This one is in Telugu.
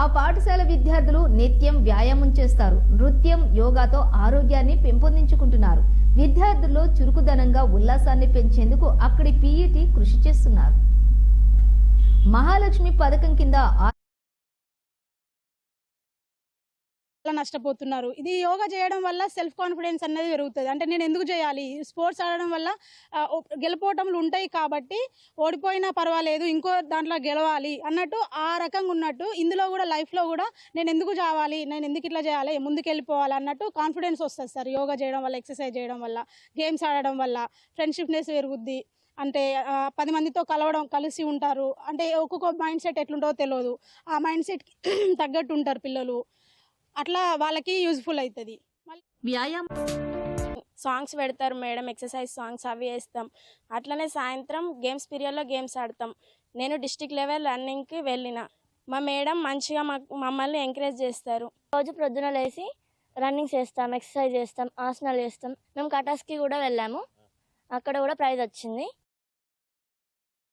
ఆ పాఠశాల విద్యార్థులు నిత్యం వ్యాయామం చేస్తారు. నృత్యం యోగాతో ఆరోగ్యాన్ని పెంపొందించుకుంటున్నారు. విద్యార్థుల్లో చురుకుదనంగా ఉల్లాసాన్ని పెంచేందుకు అక్కడి పీఈటీ కృషి చేస్తున్నారు. మహాలక్ష్మి పథకం కింద చాలా నష్టపోతున్నారు. ఇది యోగా చేయడం వల్ల సెల్ఫ్ కాన్ఫిడెన్స్ అనేది పెరుగుతుంది. అంటే నేను ఎందుకు చేయాలి? స్పోర్ట్స్ ఆడడం వల్ల ఆ, ఉంటాయి కాబట్టి ఓడిపోయినా పర్వాలేదు ఇంకో దాంట్లో గెలవాలి అన్నట్టు ఆ రకంగా ఉన్నట్టు ఇందులో కూడా లైఫ్లో కూడా నేను ఎందుకు చావాలి? నేను ఎందుకు ఇట్లా చేయాలి? ముందుకు వెళ్ళిపోవాలి అన్నట్టు కాన్ఫిడెన్స్ వస్తుంది సార్. యోగా చేయడం వల్ల ఎక్సర్సైజ్ చేయడం వల్ల గేమ్స్ ఆడడం వల్ల ఫ్రెండ్షిప్నెస్ పెరుగుద్ది. అంటే పది మందితో కలవడం కలిసి ఉంటారు. అంటే ఒక్కొక్క మైండ్ సెట్ ఎట్లుంటుందో తెలియదు ఆ మైండ్ సెట్కి తగ్గట్టు ఉంటారు పిల్లలు. అట్లా వాళ్ళకి యూజ్ఫుల్ అవుతుంది వ్యాయామం సాంగ్స్ పెడతారు మేడం ఎక్సర్సైజ్ సాంగ్స్ అవి వేస్తాం. అట్లనే సాయంత్రం గేమ్స్ పీరియడ్లో గేమ్స్ ఆడతాం. నేను డిస్టిక్ లెవెల్ రన్నింగ్కి వెళ్ళిన. మా మేడం మంచిగా మాకు మమ్మల్ని ఎంకరేజ్ చేస్తారు. రోజు ప్రొద్దున లేచి రన్నింగ్ చేస్తాం ఎక్సర్సైజ్ చేస్తాం ఆసనాలు చేస్తాం. మేము కటాస్కి కూడా వెళ్ళాము. అక్కడ కూడా ప్రైజ్ వచ్చింది.